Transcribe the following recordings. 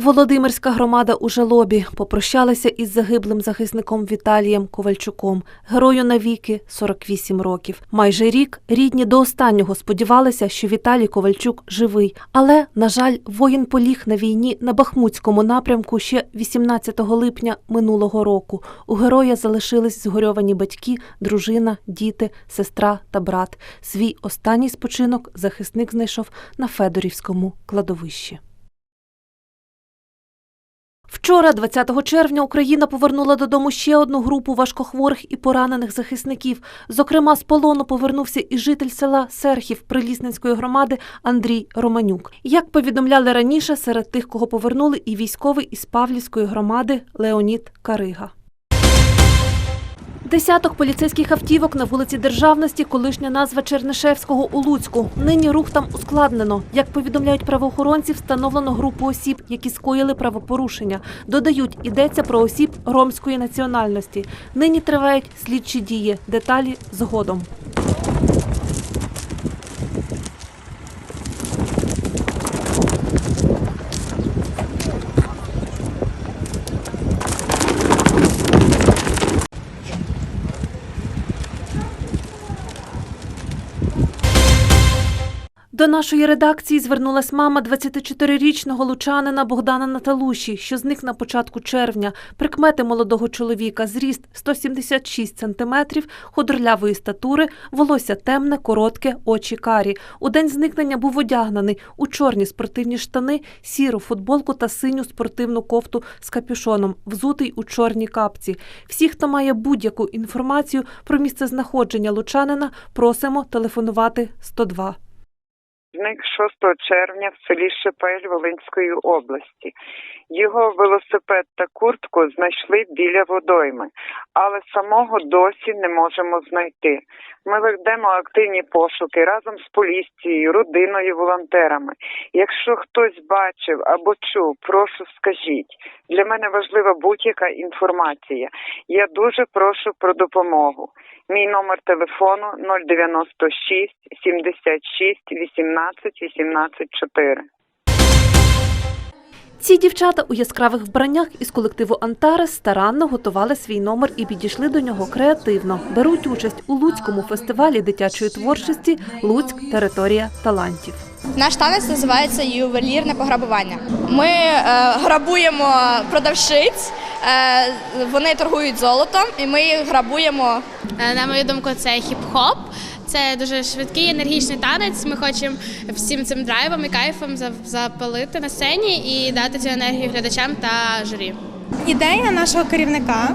Володимирська громада у жалобі попрощалася із загиблим захисником Віталієм Ковальчуком, герою навіки 48 років. Майже рік рідні до останнього сподівалися, що Віталій Ковальчук живий. Але, на жаль, воїн поліг на війні на Бахмутському напрямку ще 18 липня минулого року. У героя залишились згорьовані батьки, дружина, діти, сестра та брат. Свій останній спочинок захисник знайшов на Федорівському кладовищі. Вчора, 20 червня, Україна повернула додому ще одну групу важкохворих і поранених захисників. Зокрема, з полону повернувся і житель села Серхів Прилісненської громади Андрій Романюк. Як повідомляли раніше, серед тих, кого повернули, і військовий із Павлівської громади Леонід Карига. Десяток поліцейських автівок на вулиці Державності, колишня назва Чернишевського у Луцьку. Нині рух там ускладнено. Як повідомляють правоохоронці, встановлено групу осіб, які скоїли правопорушення. Додають, йдеться про осіб ромської національності. Нині тривають слідчі дії. Деталі згодом. До нашої редакції звернулась мама 24-річного лучанина Богдана Наталуші, що зник на початку червня. Прикмети молодого чоловіка зріст 176 сантиметрів, худорлявої статури, волосся темне, коротке, очі карі. У день зникнення був одягнений у чорні спортивні штани, сіру футболку та синю спортивну кофту з капюшоном, взутий у чорній капці. Всі, хто має будь-яку інформацію про місце знаходження лучанина, просимо телефонувати 102. Зник 6 червня в селі Шепель Волинської області. Його велосипед та куртку знайшли біля водойми, але самого досі не можемо знайти. Ми ведемо активні пошуки разом з поліцією, родиною, волонтерами. Якщо хтось бачив або чув, прошу скажіть. Для мене важлива будь-яка інформація. Я дуже прошу про допомогу. Мій номер телефону 096 76 18 18 4. Ці дівчата у яскравих вбраннях із колективу Антарес старанно готували свій номер і підійшли до нього креативно. Беруть участь у Луцькому фестивалі дитячої творчості Луцьк територія талантів. Наш танець називається ювелірне пограбування. Ми е, грабуємо продавщиць, е, вони торгують золотом, і ми їх грабуємо. Е, На мою думку, це хіп-хоп. Це дуже швидкий енергічний танець. Ми хочемо всім цим драйвом і кайфом запалити на сцені і дати цю енергію глядачам та журі. Ідея нашого керівника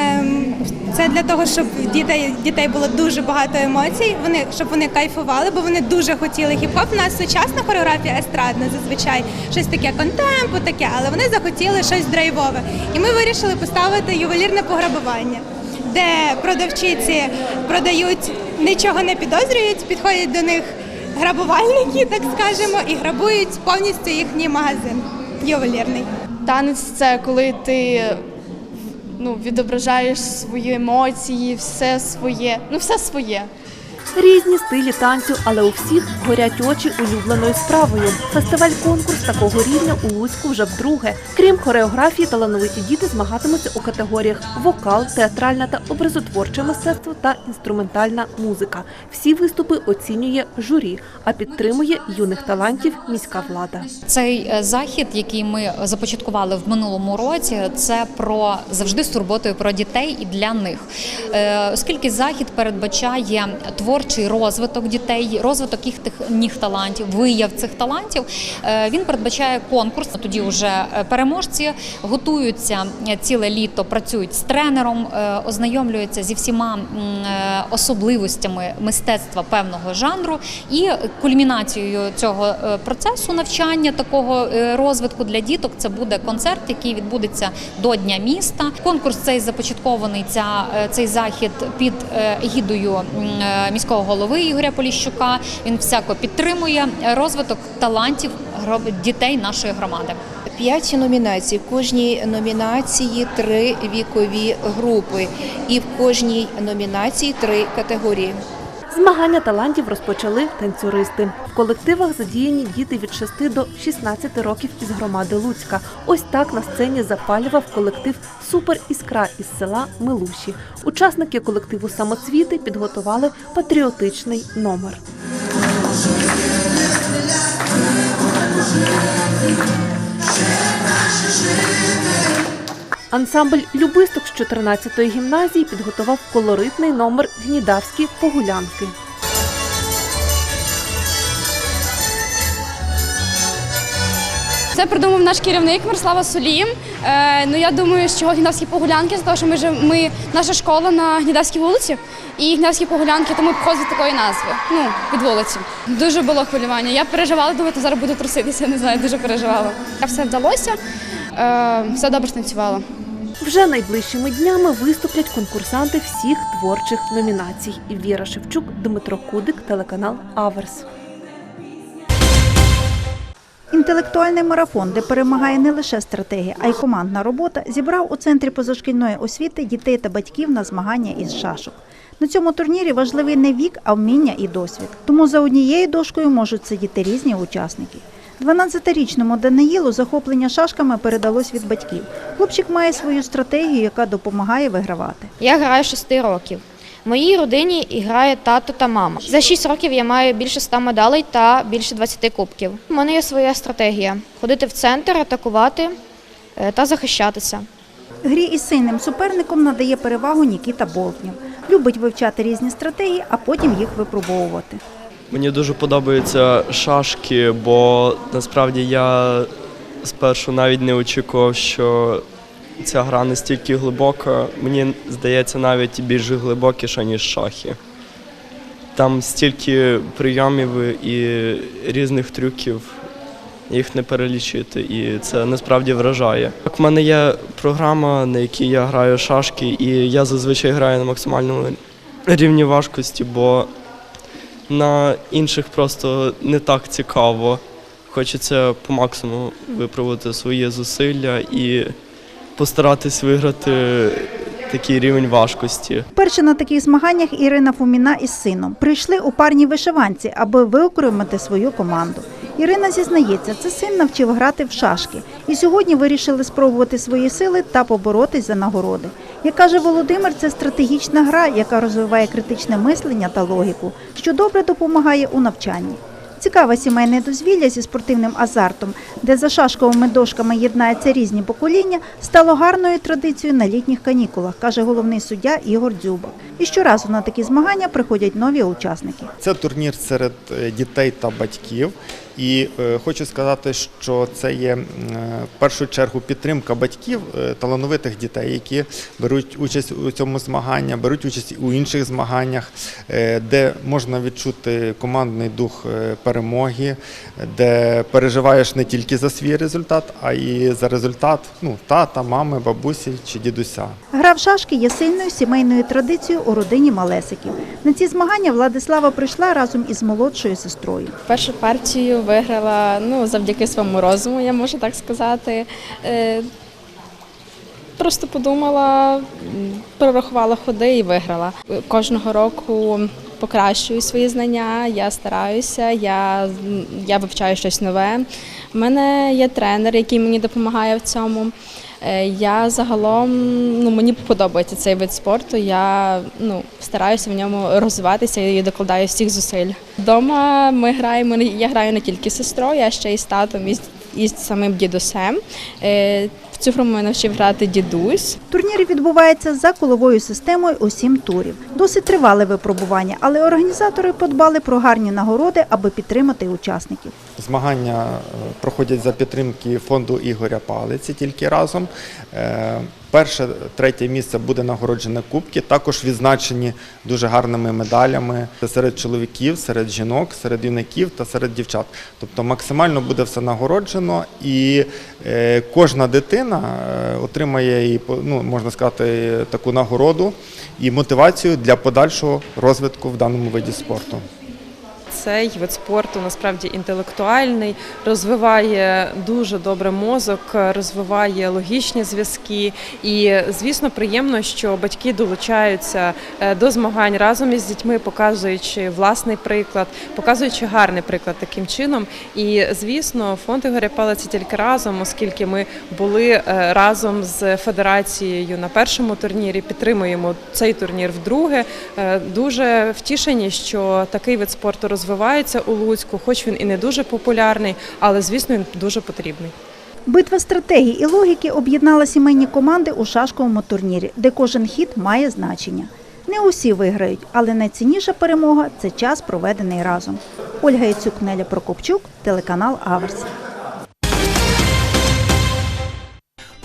ем, це для того, щоб дітей, дітей було дуже багато емоцій, вони, щоб вони кайфували, бо вони дуже хотіли хіп-хоп. У нас сучасна хореографія естрадна, зазвичай щось таке контемпо, таке, але вони захотіли щось драйвове. І ми вирішили поставити ювелірне пограбування, де продавчиці продають, нічого не підозрюють, підходять до них грабувальники, так скажемо, і грабують повністю їхній магазин ювелірний. Танець це коли ти ну, відображаєш свої емоції, все своє, ну все своє. Різні стилі танцю, але у всіх горять очі улюбленою справою. Фестиваль-конкурс такого рівня у Луцьку вже вдруге. Крім хореографії, талановиті діти змагатимуться у категоріях вокал, театральне та образотворче мистецтво та інструментальна музика. Всі виступи оцінює журі, а підтримує юних талантів міська влада. Цей е, захід, який ми започаткували в минулому році, це про завжди з турботою про дітей і для них, Е, оскільки захід передбачає творчий розвиток дітей, розвиток їхніх талантів, вияв цих талантів. е, Він передбачає конкурс. Тоді вже е, переможці готуються е, ціле літо, працюють з тренером, ознайомлюються зі всіма особливостями мистецтва певного жанру і кульмінацією цього процесу навчання такого розвитку для діток це буде концерт, який відбудеться до Дня міста. Конкурс цей започаткований ця цей захід під гідою міського голови Ігоря Поліщука. Він всяко підтримує розвиток талантів дітей нашої громади. П'ять номінацій. В кожній номінації три вікові групи, і в кожній номінації три категорії. Змагання талантів розпочали танцюристи. В колективах задіяні діти від 6 до 16 років із громади Луцька. Ось так на сцені запалював колектив Супер Іскра із села Милуші. Учасники колективу Самоцвіти підготували патріотичний номер. Ансамбль любисток з 14-ї гімназії підготував колоритний номер Гнідавські погулянки. Це придумав наш керівник Мирослава Солім. Е, ну я думаю, що гнідавські погулянки, з того, що ми наша школа на Гнідавській вулиці, і гнідавські погулянки, тому походить такої назви. Ну, від вулиці. Дуже було хвилювання. Я переживала, думаю, то зараз буду труситися, не знаю, дуже переживала. Все вдалося, все добре станцювала. Вже найближчими днями виступлять конкурсанти всіх творчих номінацій. Віра Шевчук, Дмитро Кудик, телеканал Аверс. Інтелектуальний марафон, де перемагає не лише стратегія, а й командна робота, зібрав у центрі позашкільної освіти дітей та батьків на змагання із шашок. На цьому турнірі важливий не вік, а вміння і досвід. Тому за однією дошкою можуть сидіти різні учасники. 12-річному Даниїлу захоплення шашками передалось від батьків. Хлопчик має свою стратегію, яка допомагає вигравати. Я граю 6 років. В моїй родині грає тато та мама. За 6 років я маю більше 100 медалей та більше 20 кубків. У мене є своя стратегія: ходити в центр, атакувати е, та захищатися. Грі із сильним суперником надає перевагу Нікіта Болтнів. Любить вивчати різні стратегії, а потім їх випробовувати. Мені дуже подобаються шашки, бо насправді я спершу навіть не очікував, що ця гра настільки глибока. Мені здається, навіть більш глибокіша, ніж шахи. Там стільки прийомів і різних трюків, їх не перелічити, і це насправді вражає. Так, в мене є програма, на якій я граю шашки, і я зазвичай граю на максимальному рівні важкості, бо на інших просто не так цікаво. Хочеться по максимуму випробувати свої зусилля і постаратись виграти такий рівень важкості. Перші на таких змаганнях Ірина Фоміна із сином прийшли у парній вишиванці, аби виокремити свою команду. Ірина зізнається, це син навчив грати в шашки, і сьогодні вирішили спробувати свої сили та поборотись за нагороди. Як каже Володимир, це стратегічна гра, яка розвиває критичне мислення та логіку, що добре допомагає у навчанні. Цікаве сімейне дозвілля зі спортивним азартом, де за шашковими дошками єднаються різні покоління, стало гарною традицією на літніх канікулах, каже головний суддя Ігор Дзюба. І щоразу на такі змагання приходять нові учасники. Це турнір серед е, дітей та батьків. І е, хочу сказати, що це є е, в першу чергу підтримка батьків талановитих дітей, які беруть участь у цьому змаганні, беруть участь у інших змаганнях, де можна відчути командний дух перемоги, де переживаєш не тільки за свій результат, а й за результат ну, тата, мами, бабусі чи дідуся. Гра в шашки є сильною сімейною традицією у родині Малесиків. На ці змагання Владислава прийшла разом із молодшою сестрою. Першу партію виграла ну, завдяки своєму розуму, я можу так сказати. Е, Просто подумала, прорахувала ходи і виграла. Кожного року покращую свої знання, я стараюся, я, я вивчаю щось нове. У мене є тренер, який мені допомагає в цьому. Е, Я загалом ну мені подобається цей вид спорту. Я ну стараюся в ньому розвиватися і докладаю всіх зусиль. Дома ми граємо. Я граю не тільки з сестрою, а ще й з татом і з, і з самим дідусем. Е, В цю гру мене навчив грати дідусь. Турнір відбувається за коловою системою у сім турів. Досить тривале випробування, але організатори подбали про гарні нагороди, аби підтримати учасників. Змагання е, проходять за підтримки фонду Ігоря Палиці тільки разом. Перше, третє місце буде нагороджене кубки, також відзначені дуже гарними медалями серед чоловіків, серед жінок, серед юнаків та серед дівчат. Тобто максимально буде все нагороджено, і е, кожна дитина е, отримає і ну, можна сказати таку нагороду і мотивацію для подальшого розвитку в даному виді спорту. Цей вид спорту насправді інтелектуальний, розвиває дуже добре мозок, розвиває логічні зв'язки. І звісно, приємно, що батьки долучаються е, до змагань разом із дітьми, показуючи власний приклад, показуючи гарний приклад таким чином. І звісно, фонд Ігоря Палиці тільки разом, оскільки ми були е, разом з федерацією на першому турнірі, підтримуємо цей турнір вдруге. Е, Дуже втішені, що такий вид спорту розвивається у Луцьку, хоч він і не дуже популярний, але звісно він дуже потрібний. Битва стратегій і логіки об'єднала сімейні команди у шашковому турнірі, де кожен хід має значення. Не усі виграють, але найцінніша перемога це час, проведений разом. Ольга Яцюк, Неля Прокопчук, телеканал Аверс.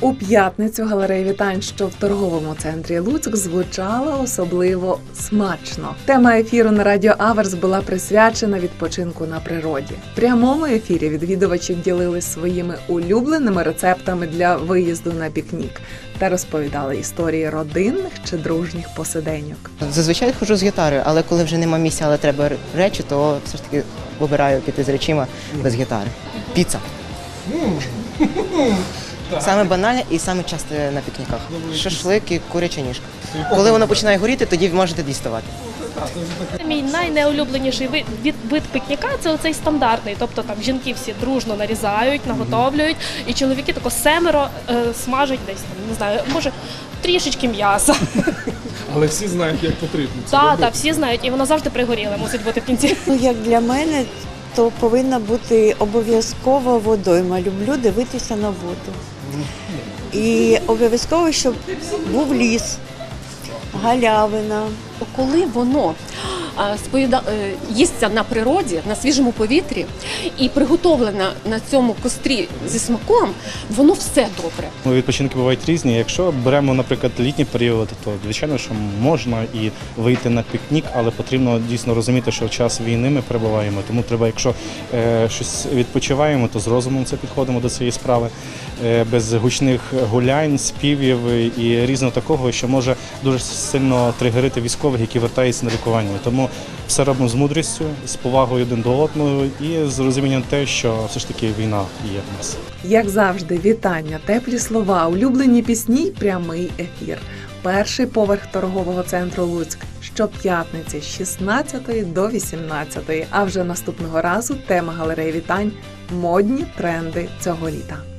У п'ятницю галерея вітань, що в торговому центрі Луцьк, звучала особливо смачно. Тема ефіру на радіо Аверс була присвячена відпочинку на природі. В прямому ефірі відвідувачі ділились своїми улюбленими рецептами для виїзду на пікнік та розповідали історії родинних чи дружніх посиденьок. Зазвичай ходжу з гітарою, але коли вже нема місця, але треба речі, то все ж таки вибираю піти з речима без гітари. Піца. Саме банальне і саме часто на пікніках. Шашлик і куряча ніжка. Коли воно починає горіти, тоді можете діставати. Мій найнеулюбленіший вид, вид пікніка це оцей стандартний. Тобто там жінки всі дружно нарізають, наготовлюють, і чоловіки тако семеро е, смажать десь там, не знаю, може трішечки м'яса. Але всі знають, як потрібно. це Так, робити. так, всі знають, і воно завжди пригоріле, мусить бути в кінці. Ну, як для мене, то повинна бути обов'язково водойма. Люблю дивитися на воду. І обов'язково, щоб був ліс, галявина. коли воно сповіда- е, їсться на природі, на свіжому повітрі і приготовлене на цьому кострі зі смаком, воно все добре. Ну, Відпочинки бувають різні. Якщо беремо, наприклад, літній період, то звичайно, що можна і вийти на пікнік, але потрібно дійсно розуміти, що в час війни ми перебуваємо. Тому треба, якщо е, щось відпочиваємо, то з розумом це підходимо до цієї справи, е, без гучних гулянь, співів і різного такого, що може дуже сильно тригерити військових, які вертаються на лікування. Тому все робимо з мудрістю, з повагою один до одного і з розумінням те, що все ж таки війна є в нас. Як завжди, вітання, теплі слова, улюблені пісні, прямий ефір. Перший поверх торгового центру Луцьк щоп'ятниці з 16 до 18. А вже наступного разу тема галереї вітань модні тренди цього літа.